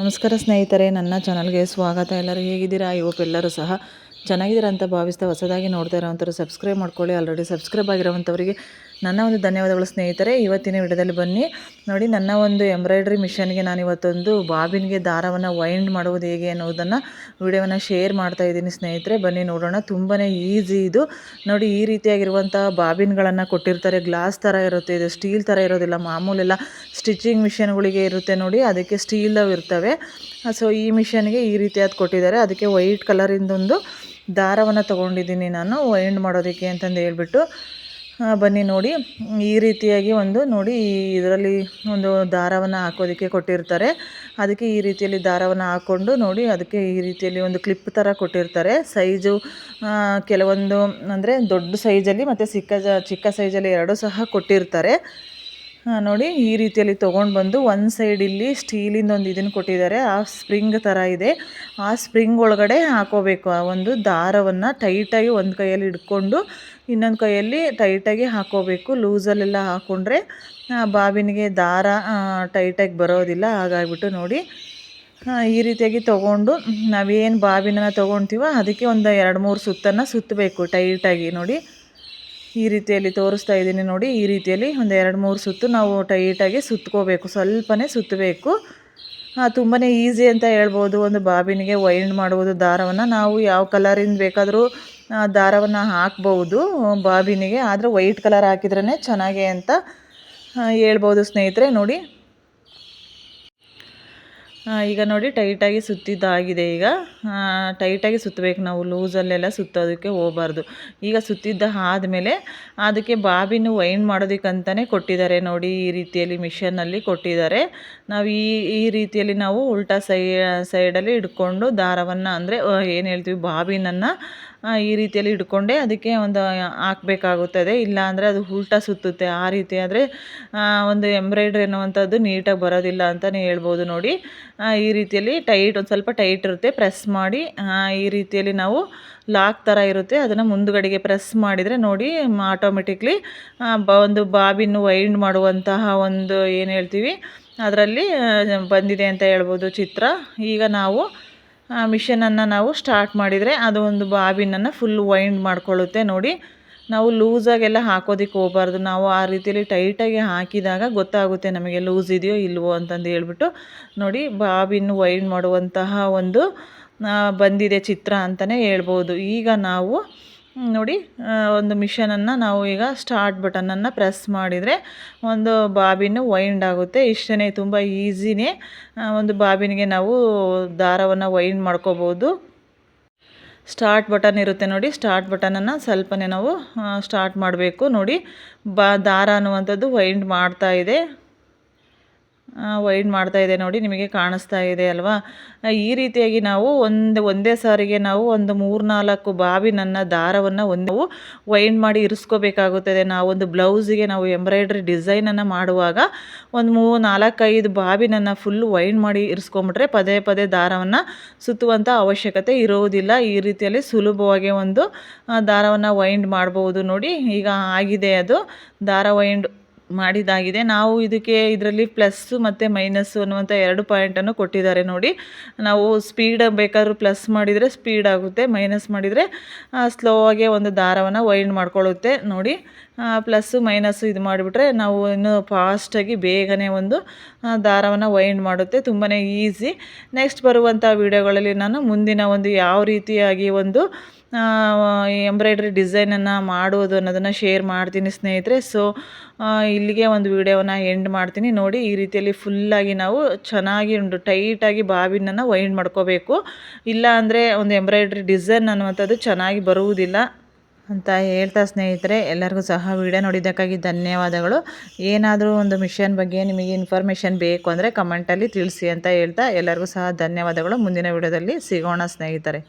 ನಮಸ್ಕಾರ ಸ್ನೇಹಿತರೆ, ನನ್ನ ಚಾನಲ್ಗೆ ಸ್ವಾಗತ. ಎಲ್ಲರೂ ಹೇಗಿದ್ದೀರಾ? ಎಲ್ಲರೂ ಸಹ ಚೆನ್ನಾಗಿದ್ದೀರಾ ಅಂತ ಭಾವಿಸ್ತಾ ಹೊಸದಾಗಿ ನೋಡ್ತಾ ಇರೋವಂಥವ್ರು ಸಬ್ಸ್ಕ್ರೈಬ್ ಮಾಡ್ಕೊಳ್ಳಿ. ಆಲ್ರೆಡಿ ಸಬ್ಸ್ಕ್ರೈಬ್ ಆಗಿರೋವಂಥವರಿಗೆ ನನ್ನ ಒಂದು ಧನ್ಯವಾದಗಳು ಸ್ನೇಹಿತರೆ, ಇವತ್ತಿನ ವಿಡಿಯೋದಲ್ಲಿ ಬನ್ನಿ. ನೋಡಿ, ನನ್ನ ಒಂದು ಎಂಬ್ರಾಯ್ಡ್ರಿ ಮಿಷನ್ಗೆ ನಾನು ಇವತ್ತೊಂದು ಬಾಬಿನ್ಗೆ ದಾರವನ್ನು ವೈಂಡ್ ಮಾಡುವುದು ಹೇಗೆ ಅನ್ನೋದನ್ನು ವಿಡಿಯೋವನ್ನು ಶೇರ್ ಮಾಡ್ತಾ ಇದ್ದೀನಿ ಸ್ನೇಹಿತರೆ. ಬನ್ನಿ ನೋಡೋಣ ತುಂಬಾ ಈಸಿ ಇದು. ನೋಡಿ, ಈ ರೀತಿಯಾಗಿರುವಂಥ ಬಾಬಿನ್ಗಳನ್ನು ಕೊಟ್ಟಿರ್ತಾರೆ. ಗ್ಲಾಸ್ ಥರ ಇರುತ್ತೆ, ಇದು ಸ್ಟೀಲ್ ಥರ ಇರೋದಿಲ್ಲ, ಮಾಮೂಲೆಲ್ಲ ಸ್ಟಿಚಿಂಗ್ ಮಿಷನ್ಗಳಿಗೆ ಇರುತ್ತೆ ನೋಡಿ, ಅದಕ್ಕೆ ಸ್ಟೀಲವು ಇರ್ತವೆ. ಸೊ, ಈ ಮಿಷನ್ಗೆ ಈ ರೀತಿಯಾದ ಕೊಟ್ಟಿದ್ದಾರೆ. ಅದಕ್ಕೆ ವೈಟ್ ಕಲರಿಂದೊಂದು ದಾರವನ್ನು ತೊಗೊಂಡಿದ್ದೀನಿ ನಾನು, ವೈಂಡ್ ಮಾಡೋದಕ್ಕೆ ಅಂತಂದು ಹೇಳ್ಬಿಟ್ಟು. ಬನ್ನಿ ನೋಡಿ. ಈ ರೀತಿಯಾಗಿ ಒಂದು ನೋಡಿ ಇದರಲ್ಲಿ ಒಂದು ದಾರವನ್ನು ಹಾಕೋದಕ್ಕೆ ಕೊಟ್ಟಿರ್ತಾರೆ. ಅದಕ್ಕೆ ಈ ರೀತಿಯಲ್ಲಿ ದಾರವನ್ನು ಹಾಕ್ಕೊಂಡು ನೋಡಿ, ಅದಕ್ಕೆ ಈ ರೀತಿಯಲ್ಲಿ ಒಂದು ಕ್ಲಿಪ್ ಥರ ಕೊಟ್ಟಿರ್ತಾರೆ. ಸೈಜು ಕೆಲವೊಂದು ಅಂದರೆ ದೊಡ್ಡ ಸೈಜಲ್ಲಿ ಮತ್ತು ಚಿಕ್ಕ ಚಿಕ್ಕ ಸೈಜಲ್ಲಿ ಎರಡೂ ಸಹ ಕೊಟ್ಟಿರ್ತಾರೆ. ನೋಡಿ, ಈ ರೀತಿಯಲ್ಲಿ ತೊಗೊಂಡು ಬಂದು ಒಂದು ಸೈಡ್ ಇಲ್ಲಿ ಸ್ಟೀಲಿಂದ ಒಂದು ಇದನ್ನು ಕೊಟ್ಟಿದ್ದಾರೆ. ಆ ಸ್ಪ್ರಿಂಗ್ ಥರ ಇದೆ. ಆ ಸ್ಪ್ರಿಂಗ್ ಒಳಗಡೆ ಹಾಕೋಬೇಕು. ಆ ಒಂದು ದಾರವನ್ನು ಟೈಟಾಗಿ ಒಂದು ಕೈಯಲ್ಲಿ ಹಿಡ್ಕೊಂಡು ಇನ್ನೊಂದು ಕೈಯಲ್ಲಿ ಟೈಟಾಗಿ ಹಾಕೋಬೇಕು. ಲೂಸಲ್ಲೆಲ್ಲ ಹಾಕ್ಕೊಂಡ್ರೆ ಬಾಬಿನಿಗೆ ದಾರ ಟೈಟಾಗಿ ಬರೋದಿಲ್ಲ. ಹಾಗಾಗಿಬಿಟ್ಟು ನೋಡಿ ಈ ರೀತಿಯಾಗಿ ತೊಗೊಂಡು ನಾವೇನು ಬಾಬಿನ ತೊಗೊಳ್ತೀವೋ ಅದಕ್ಕೆ ಒಂದು ಎರಡು ಮೂರು ಸುತ್ತನ್ನು ಸುತ್ತಬೇಕು ಟೈಟಾಗಿ ನೋಡಿ. ಈ ರೀತಿಯಲ್ಲಿ ತೋರಿಸ್ತಾ ಇದ್ದೀನಿ ನೋಡಿ, ಈ ರೀತಿಯಲ್ಲಿ ಒಂದು ಎರಡು ಮೂರು ಸುತ್ತು ನಾವು ಟೈಟಾಗಿ ಸುತ್ಕೋಬೇಕು. ಸ್ವಲ್ಪನೇ ಸುತ್ತಬೇಕು. ತುಂಬಾ ಈಸಿ ಅಂತ ಹೇಳ್ಬೋದು. ಒಂದು ಬಾಬಿನಿಗೆ ವೈಂಡ್ ಮಾಡುವುದು, ದಾರವನ್ನು ನಾವು ಯಾವ ಕಲರಿಂದ ಬೇಕಾದರೂ ದಾರವನ್ನು ಹಾಕ್ಬೌದು ಬಾಬಿನಿಗೆ. ಆದರೆ ವೈಟ್ ಕಲರ್ ಹಾಕಿದ್ರೇ ಚೆನ್ನಾಗೆ ಅಂತ ಹೇಳ್ಬೋದು ಸ್ನೇಹಿತರೆ ನೋಡಿ. ಈಗ ನೋಡಿ ಟೈಟಾಗಿ ಸುತ್ತಿದ್ದಾಗಿದೆ ಈಗ. ಟೈಟಾಗಿ ಸುತ್ತಬೇಕು ನಾವು ಲೂಸಲ್ಲೆಲ್ಲ ಸುತ್ತೋದಕ್ಕೆ ಹೋಗಬಾರ್ದು. ಈಗ ಸುತ್ತಿದ್ದ ಆದಮೇಲೆ ಅದಕ್ಕೆ ಬಾಬಿನ ವೈಂಡ್ ಮಾಡೋದಕ್ಕಂತಲೇ ಕೊಟ್ಟಿದ್ದಾರೆ ನೋಡಿ, ಈ ರೀತಿಯಲ್ಲಿ ಮಿಷನ್ನಲ್ಲಿ ಕೊಟ್ಟಿದ್ದಾರೆ. ನಾವು ಈ ಈ ರೀತಿಯಲ್ಲಿ ನಾವು ಉಲ್ಟಾ ಸೈ, ಸೈಡಲ್ಲಿ ಹಿಡ್ಕೊಂಡು ದಾರವನ್ನು ಅಂದರೆ ಏನು ಹೇಳ್ತೀವಿ, ಬಾಬಿನನ್ನು ಈ ರೀತಿಯಲ್ಲಿ ಹಿಡ್ಕೊಂಡೆ ಅದಕ್ಕೆ ಒಂದು ಹಾಕಬೇಕಾಗುತ್ತದೆ. ಇಲ್ಲ ಅಂದರೆ ಅದು ಉಲ್ಟಾ ಸುತ್ತುತ್ತೆ. ಆ ರೀತಿ ಆದರೆ ಒಂದು ಎಂಬ್ರಾಯ್ಡ್ರಿ ಅನ್ನುವಂಥದ್ದು ನೀಟಾಗಿ ಬರೋದಿಲ್ಲ ಅಂತಲೇ ಹೇಳ್ಬೋದು ನೋಡಿ. ಈ ರೀತಿಯಲ್ಲಿ ಟೈಟ್, ಒಂದು ಸ್ವಲ್ಪ ಟೈಟ್ ಇರುತ್ತೆ. ಪ್ರೆಸ್ ಮಾಡಿ ಈ ರೀತಿಯಲ್ಲಿ ನಾವು ಲಾಕ್ ಥರ ಇರುತ್ತೆ. ಅದನ್ನು ಮುಂದುಗಡೆಗೆ ಪ್ರೆಸ್ ಮಾಡಿದರೆ ನೋಡಿ ಆಟೋಮೆಟಿಕ್ಲಿ ಬ, ಒಂದು ಬಾಬಿನ ವೈಂಡ್ ಮಾಡುವಂತಹ ಒಂದು ಏನು ಹೇಳ್ತೀವಿ, ಅದರಲ್ಲಿ ಬಂದಿದೆ ಅಂತ ಹೇಳ್ಬೋದು ಚಿತ್ರ. ಈಗ ನಾವು ಮಿಷನನ್ನು ನಾವು ಸ್ಟಾರ್ಟ್ ಮಾಡಿದರೆ ಅದು ಒಂದು ಬಾಬಿನನ್ನು ಫುಲ್ ವೈಂಡ್ ಮಾಡ್ಕೊಳ್ಳುತ್ತೆ ನೋಡಿ. ನಾವು ಲೂಸಾಗೆಲ್ಲ ಹಾಕೋದಕ್ಕೆ ಹೋಗಬಾರ್ದು. ನಾವು ಆ ರೀತಿಯಲ್ಲಿ ಟೈಟಾಗಿ ಹಾಕಿದಾಗ ಗೊತ್ತಾಗುತ್ತೆ ನಮಗೆ ಲೂಸ್ ಇದೆಯೋ ಇಲ್ವೋ ಅಂತಂದು ಹೇಳ್ಬಿಟ್ಟು ನೋಡಿ ಬಾಬಿನ ವೈಂಡ್ ಮಾಡುವಂತಹ ಒಂದು ಬಂದಿದೆ ಚಿತ್ರ ಅಂತಲೇ ಹೇಳ್ಬೋದು. ಈಗ ನಾವು ನೋಡಿ ಒಂದು ಮಿಷನನ್ನು ನಾವು ಈಗ ಸ್ಟಾರ್ಟ್ ಬಟನನ್ನು ಪ್ರೆಸ್ ಮಾಡಿದರೆ ಒಂದು ಬಾಬಿನ ವೈಂಡ್ ಆಗುತ್ತೆ. ಇಷ್ಟೇ ತುಂಬ ಈಸಿನೇ ಒಂದು ಬಾಬಿನಿಗೆ ನಾವು ದಾರವನ್ನು ವೈಂಡ್ ಮಾಡ್ಕೋಬೋದು. ಸ್ಟಾರ್ಟ್ ಬಟನ್ ಇರುತ್ತೆ ನೋಡಿ, ಸ್ಟಾರ್ಟ್ ಬಟನನ್ನು ಸ್ವಲ್ಪನೇ ನಾವು ಸ್ಟಾರ್ಟ್ ಮಾಡಬೇಕು ನೋಡಿ. ಬ, ದಾರ ಅನ್ನುವಂಥದ್ದು ವೈಂಡ್ ಮಾಡ್ತಾ ಇದೆ. ವೈಡ್ ಮಾಡ್ತಾ ಇದೆ ನೋಡಿ, ನಿಮಗೆ ಕಾಣಿಸ್ತಾ ಇದೆ ಅಲ್ವಾ? ಈ ರೀತಿಯಾಗಿ ನಾವು ಒಂದು, ಒಂದೇ ಸಾರಿಗೆ ನಾವು ಒಂದು ಮೂರ್ನಾಲ್ಕು ಬಾವಿನನ್ನು ದಾರವನ್ನು ಒಂದು ವೈಂಡ್ ಮಾಡಿ ಇರಿಸ್ಕೋಬೇಕಾಗುತ್ತದೆ. ನಾವೊಂದು ಬ್ಲೌಸಿಗೆ ನಾವು ಎಂಬ್ರಾಯ್ಡ್ರಿ ಡಿಸೈನನ್ನು ಮಾಡುವಾಗ ಒಂದು ಮೂ ನಾಲ್ಕೈದು ಬಾವಿನನ್ನು ಫುಲ್ ವೈಂಡ್ ಮಾಡಿ ಇರಿಸ್ಕೊಂಬಿಟ್ರೆ ಪದೇ ಪದೇ ದಾರವನ್ನು ಸುತ್ತುವಂಥ ಅವಶ್ಯಕತೆ ಇರುವುದಿಲ್ಲ ಈ ರೀತಿಯಲ್ಲಿ ಸುಲಭವಾಗಿ ಒಂದು ದಾರವನ್ನು ವೈಂಡ್ ಮಾಡ್ಬೋದು ನೋಡಿ. ಈಗ ಆಗಿದೆ ಅದು, ದಾರ ವೈಂಡ್ ಮಾಡಿದಾಗಿದೆ. ನಾವು ಇದಕ್ಕೆ ಇದರಲ್ಲಿ ಪ್ಲಸ್ಸು ಮತ್ತು ಮೈನಸ್ಸು ಅನ್ನುವಂಥ ಎರಡು ಪಾಯಿಂಟನ್ನು ಕೊಟ್ಟಿದ್ದಾರೆ ನೋಡಿ. ನಾವು ಸ್ಪೀಡ್ ಬೇಕಾದ್ರೂ ಪ್ಲಸ್ ಮಾಡಿದರೆ ಸ್ಪೀಡ್ ಆಗುತ್ತೆ ಮೈನಸ್ ಮಾಡಿದರೆ ಸ್ಲೋ ಆಗಿ ಒಂದು ದಾರವನ್ನು ವೈಂಡ್ ಮಾಡ್ಕೊಳ್ಳುತ್ತೆ ನೋಡಿ. ಪ್ಲಸ್ಸು ಮೈನಸ್ಸು ಇದು ಮಾಡಿಬಿಟ್ರೆ ನಾವು ಇನ್ನೂ ಫಾಸ್ಟಾಗಿ ಬೇಗನೆ ಒಂದು ದಾರವನ್ನು ವೈಂಡ್ ಮಾಡುತ್ತೆ ತುಂಬಾ ಈಸಿ ನೆಕ್ಸ್ಟ್ ಬರುವಂಥ ವಿಡಿಯೋಗಳಲ್ಲಿ ನಾನು ಮುಂದಿನ ಒಂದು ಯಾವ ರೀತಿಯಾಗಿ ಒಂದು ಎಂಬ್ರಾಯ್ಡ್ರಿ ಡಿಸೈನನ್ನು ಮಾಡುವುದು ಅನ್ನೋದನ್ನು ಶೇರ್ ಮಾಡ್ತೀನಿ ಸ್ನೇಹಿತರೆ. ಸೊ ಇಲ್ಲಿಗೆ ಒಂದು ವಿಡಿಯೋವನ್ನು ಎಂಡ್ ಮಾಡ್ತೀನಿ. ನೋಡಿ, ಈ ರೀತಿಯಲ್ಲಿ ಫುಲ್ಲಾಗಿ ನಾವು ಚೆನ್ನಾಗಿ ಒಂದು ಟೈಟಾಗಿ ಬಾಬಿನನ್ನು ವೈಂಡ್ ಮಾಡ್ಕೋಬೇಕು. ಇಲ್ಲ ಅಂದರೆ ಒಂದು ಎಂಬ್ರಾಯ್ಡ್ರಿ ಡಿಸೈನ್ ಅನ್ನುವಂಥದ್ದು ಚೆನ್ನಾಗಿ ಬರುವುದಿಲ್ಲ ಅಂತ ಹೇಳ್ತಾ ಸ್ನೇಹಿತರೆ. ಎಲ್ಲರಿಗೂ ಸಹ ವಿಡಿಯೋ ನೋಡಿದ್ದಕ್ಕಾಗಿ ಧನ್ಯವಾದಗಳು. ಏನಾದರೂ ಒಂದು ಮಿಷನ್ ಬಗ್ಗೆ ನಿಮಗೆ ಇನ್ಫಾರ್ಮೇಷನ್ ಬೇಕು ಅಂದರೆ ಕಮೆಂಟಲ್ಲಿ ತಿಳಿಸಿ ಅಂತ ಹೇಳ್ತಾ ಎಲ್ಲರಿಗೂ ಸಹ ಧನ್ಯವಾದಗಳು. ಮುಂದಿನ ವಿಡಿಯೋದಲ್ಲಿ ಸಿಗೋಣ ಸ್ನೇಹಿತರೆ.